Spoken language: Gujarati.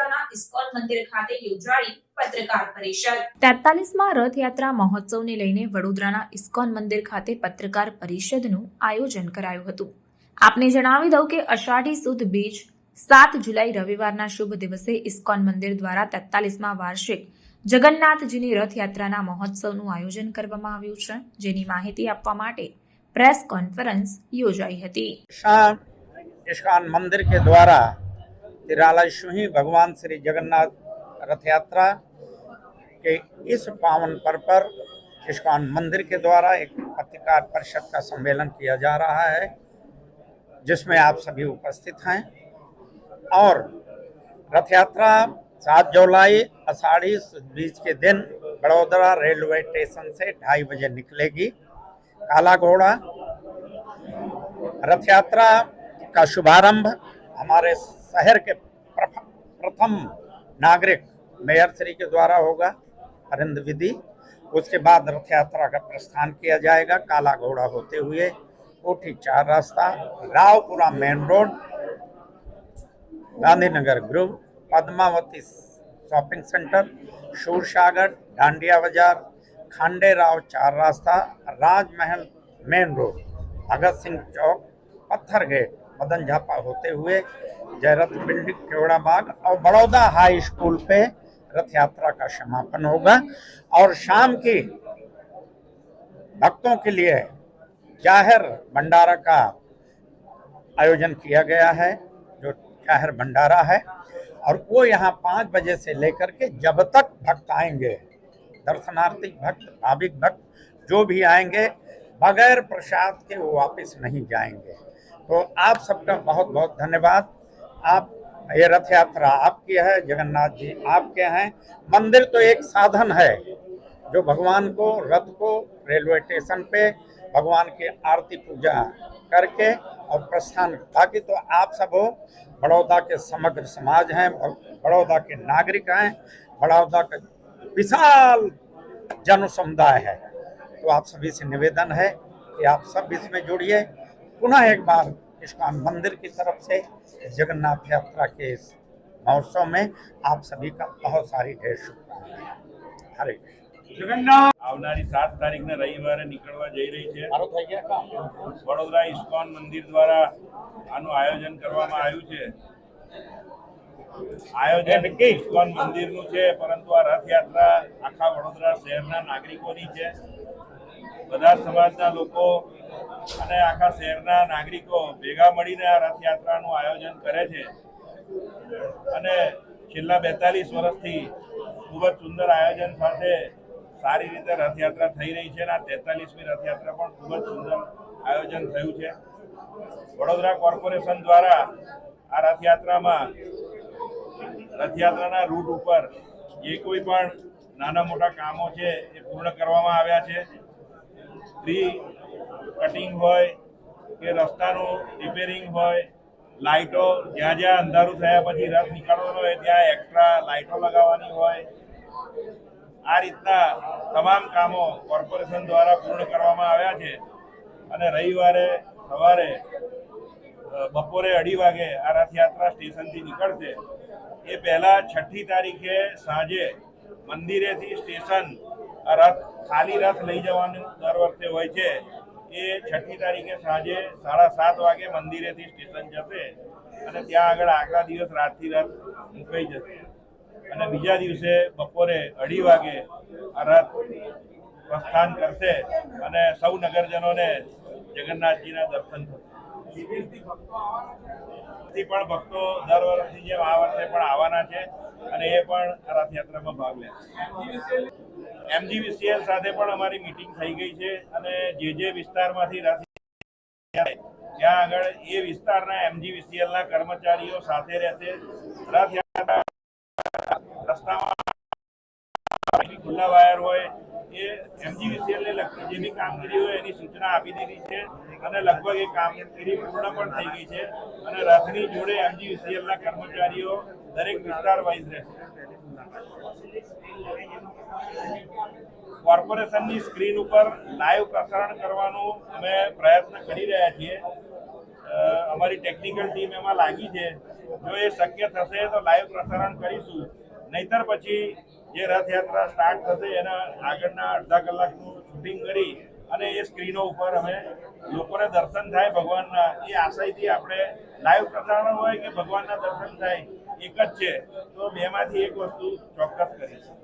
વડોદરાના ઇસ્કોન મંદિર ખાતે યોજાઈ પત્રકાર પરિષદ. તેતાલીસમાં રથયાત્રા મહોત્સવને લઈને વડોદરાના ઇસ્કોન મંદિર ખાતે પત્રકાર પરિષદનું આયોજન કરાયું હતું. આપને જણાવી દઉં કે અષાઢી સુદ બીજ સાત જુલાઈ રવિવારના શુભ દિવસે ઇસ્કોન મંદિર દ્વારા તેતાલીસમાં વાર્ષિક જગન્નાથજીની રથયાત્રાના મહોત્સવનું આયોજન કરવામાં આવ્યું છે. જેની માહિતી આપવા માટે પ્રેસ કોન્ફરન્સ યોજાઈ હતી. ઈશાન મંદિર કે દ્વારા द्वारा तिरालाशुही भगवान श्री जगन्नाथ रथ यात्रा के इस पावन पर्व पर इस्कॉन मंदिर के द्वारा एक पत्रकार परिषद का सम्मेलन किया जा रहा है, जिसमें आप सभी उपस्थित हैं। और रथ यात्रा सात जुलाई आषाढ़ी बीच के दिन बड़ोदरा रेलवे स्टेशन से ढाई बजे निकलेगी काला घोड़ा रथ यात्रा का शुभारंभ हमारे शहर के प्रथम नागरिक मेयर श्री के द्वारा होगा, अरिंद विधि। उसके बाद रथ यात्रा का प्रस्थान किया जाएगा काला घोड़ा होते हुए, कोठी चार रास्ता, Raopura main road, Gandhinagar group Padmavati shopping centre Sursagar Dandia Bazaar Khande Rao चार रास्ता, राजमहल मेन रोड, भगत सिंह चौक पत्थर गेट मदन झापा होते हुए जयरथ बिल्डिंग केवड़ा बाग और बड़ौदा हाई स्कूल पे रथ यात्रा का समापन होगा। और शाम की भक्तों के लिए ज़ाहिर भंडारा का आयोजन किया गया है, जो ज़ाहिर भंडारा है। और वो यहाँ पाँच बजे से लेकर के जब तक भक्त आएँगे, दर्शनार्थी भक्त, भाविक भक्त, जो भी आएँगे, बगैर प्रसाद के वो वापस नहीं जाएँगे। तो आप सबका बहुत बहुत धन्यवाद। आप, ये रथ यात्रा आपकी है, जगन्नाथ जी आपके हैं। मंदिर तो एक साधन है, जो भगवान को, रथ को, रेलवे स्टेशन पे भगवान की आरती पूजा करके और प्रस्थान बाकी तो आप सब हो, बड़ौदा के समग्र समाज हैं, बड़ौदा के नागरिक हैं, बड़ौदा का विशाल जन समुदाय है। तो आप सभी से निवेदन है कि आप सब इसमें जुड़िए। पुनः एक बार इस्कॉन मंदिर की तरफ से जगन्नाथ यात्रा के इस महोत्सव में आप सभी का बहुत सारी ढेर शुभकामनाएं हरे कृष्ण આવનારી સાત તારીખને રવિવારે નીકળવા જઈ રહી છે મારો થઈ ગયા કામ વડોદરા ઇસ્કોન મંદિર દ્વારા આનું આયોજન કરવામાં આવ્યું છે આયોજન ઇસ્કોન મંદિરનું છે પરંતુ આ રથયાત્રા આખા વડોદરા શહેરના નાગરિકોની છે બધા સમાજના લોકો અને આખા શહેરના નાગરિકો ભેગા મળીને આ રથયાત્રાનું આયોજન કરે છે. અને છેલ્લા બેતાલીસ વર્ષથી ખૂબ જ સુંદર આયોજન સાથે સારી રીતે રથયાત્રા થઈ રહી છે અને આ તેતાલીસમી રથયાત્રા પણ ખૂબ જ સુંદર આયોજન થયું છે. વડોદરા કોર્પોરેશન દ્વારા આ રથયાત્રામાં રથયાત્રાના રૂટ ઉપર જે કોઈ પણ નાના મોટા કામો છે એ પૂર્ણ કરવામાં આવ્યા છે. ટ્રી કટિંગ હોય કે રસ્તાનું રિપેરિંગ હોય, લાઇટો જ્યાં જ્યાં અંધારું થયા પછી રથ નીકળવાનો હોય ત્યાં એક્સ્ટ્રા લાઇટો લગાવવાની હોય. આ રીતના તમામ કામો કોર્પોરેશન દ્વારા પૂર્ણ કરવામાં આવ્યા છે. અને રવિવારે, સવારે બપોરે અઢી વાગે આ રથયાત્રા સ્ટેશનથી નીકળશે. એ પહેલાં છઠ્ઠી તારીખે સાંજે મંદિરેથી સ્ટેશન રથ, ખાલી રથ લઈ જવાનું દર વર્ષે હોય છે. એ છઠ્ઠી તારીખે સાંજે સાડા સાત વાગે મંદિરેથી સ્ટેશન જશે અને ત્યાં આગળ આગલા દિવસ રાતથી રાત મુકાઈ જશે. અને બીજા દિવસે બપોરે અઢી વાગે આ રથ પ્રસ્થાન કરશે અને સૌ નગરજનોને જગન્નાથજીના દર્શન થશે. પણ ભક્તો દર વર્ષની જેમ આ વર્ષે પણ આવવાના છે અને એ પણ રથયાત્રામાં ભાગ લેશે એમજીવીસીએલ સાથે પણ અમારી મીટિંગ થઈ ગઈ છે અને જે જે વિસ્તારમાંથી રથ ત્યાં આગળ એ વિસ્તારના એમજીવીસીએલના કર્મચારીઓ સાથે રહેશે. રથયાત્રા રસ્તામાં ખુલ્લા વાયર હોય એ એમજી ને લગતી જે બી કામગીરી હોય એની સૂચના આપી દીધી છે અને લગભગ એ કામગીરી પૂર્ણ પણ થઈ ગઈ છે અને રથની જોડે એમજી ના કર્મચારીઓ દરેક વિસ્તાર વાઇઝ રહેશે કોર્પોરેશનની સ્ક્રીન ઉપર લાઈવ પ્રસારણ કરવાનો અમે પ્રયત્ન કરી રહ્યા છીએ. અમારી ટેકનિકલ ટીમ એમાં લાગી છે. જો એ શક્ય થશે તો લાઈવ પ્રસારણ કરીશું. નહીતર પછી જે રથયાત્રા સ્ટાર્ટ થશે, એના આગળના અડધા કલાકનું શૂટિંગ કરી અને એ સ્ક્રીનો ઉપર અમે લોકોને દર્શન થાય ભગવાનના. એ આશયથી આપણે લાઈવ પ્રસારણ હોય કે ભગવાનના દર્શન થાય, એક જ છે, તો બેમાંથી એક વસ્તુ ચોક્કસ કરીશું.